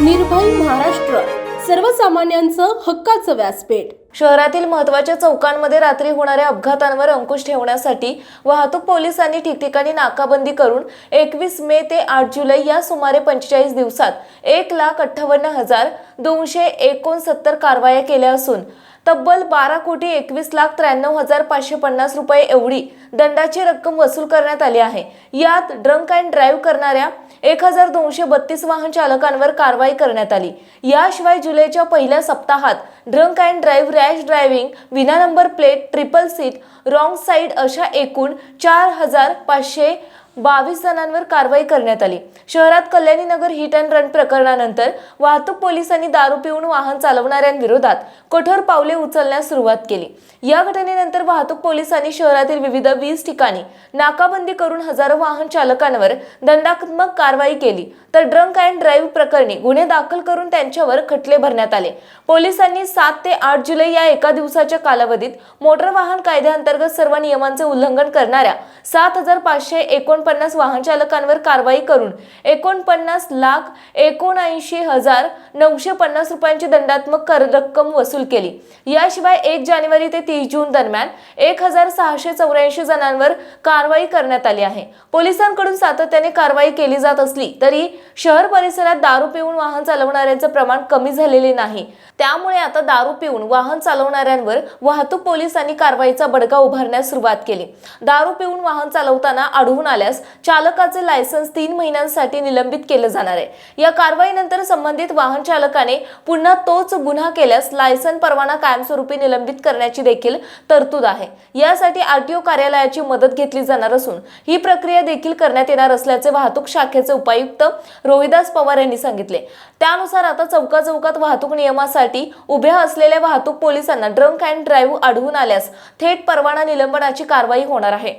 निर्भय महाराष्ट्र सर्वसामान्यांचं हक्काचं व्यासपीठ. शहरातील महत्त्वाच्या चौकांमध्ये रात्री होणाऱ्या अपघातांवर अंकुश ठेवण्यासाठी वाहतूक पोलिसांनी ठिकठिकाणी नाकाबंदी करून एकवीस मे ते आठ जुलै या सुमारे पंचेचाळीस दिवसात एक लाख अठ्ठावन्न हजार दोनशे एकोणसत्तर कारवाया केल्या असून तब्बल बारा कोटी एकवीस लाख त्र्याण्णव हजार पाचशे पन्नास रुपये एवढी दंडाची रक्कम वसूल करण्यात आली आहे. यात ड्रंक अँड ड्राईव्ह करणाऱ्या एक हजार दोनशे बत्तीस वाहन चालकांवर कारवाई करण्यात आली. याशिवाय जुलैच्या पहिल्या सप्ताहात drunk and drive rash driving विना number plate triple seat wrong side अशा एकूण चार हजार पाचशे बावीस जणांवर कारवाई करण्यात आली. शहरात Kalyani Nagar hit and run प्रकरणानंतर वाहतूक पोलिसांनी दारू पिऊन वाहन चालवणाऱ्यांविरोधात कठोर पावले उचलण्यास सुरुवात केली. या घटनेनंतर वाहतूक पोलिसांनी शहरातील विविध वीस ठिकाणी नाकाबंदी करून हजारो वाहन चालकांवर दंडात्मक कारवाई केली. तर ड्रंक अँड ड्राईव्ह प्रकरणी गुन्हे दाखल करून त्यांच्यावर खटले भरण्यात आले. पोलिसांनी सात ते आठ जुलै या एका दिवसाच्या कालावधीत मोटर वाहन कायद्याअंतर्गत सर्व नियमांचे उल्लंघन करणाऱ्या सात हजार पाचशे एकोण एकोणपन्नास वाहन चालकांवर कारवाई करून एकोणपन्नास लाख एकोणऐंशी हजार नऊशे पन्नास रुपयांची दंडात्मक कर रक्कम वसूल केली. याशिवाय एक जानेवारी ते तीस जून दरम्यान एक हजार सहाशे चौऱ्याऐंशी जणांवर कारवाई करण्यात आली आहे. पोलिसांकडून सातत्याने कारवाई केली जात असली तरी शहर परिसरात दारू पिऊन वाहन चालवणाऱ्यांचं प्रमाण कमी झालेले नाही. त्यामुळे आता दारू पिऊन वाहन चालवणाऱ्यांवर वाहतूक पोलिसांनी कारवाईचा बडगा उभारण्यास सुरुवात केली. दारू पिऊन वाहन चालवताना आढळून आल्यास चालकाचे लायसन्स तीन महिन्यांसाठी निलंबित केलं जाणार आहे. या कारवाईनंतर संबंधित वाहन चालकाने पुन्हा तोच गुन्हा केल्यास लायसन परवाना कायमस्वरूपी निलंबित करण्याची देखील तरतूद आहे. यासाठी आरटीओ कार्यालयाची मदत घेतली जाणार असून ही प्रक्रिया देखील करण्यात येणार असल्याचे वाहतूक शाखेचे उपायुक्त रोहिदास पवार यांनी सांगितले. त्यानुसार आता चौका चौकात वाहतूक नियमासाठी उभ्या असलेल्या वाहतूक पोलिसांना ड्रंक अँड ड्राईव्ह आढळून आल्यास थेट परवाना निलंबनाची कारवाई होणार आहे.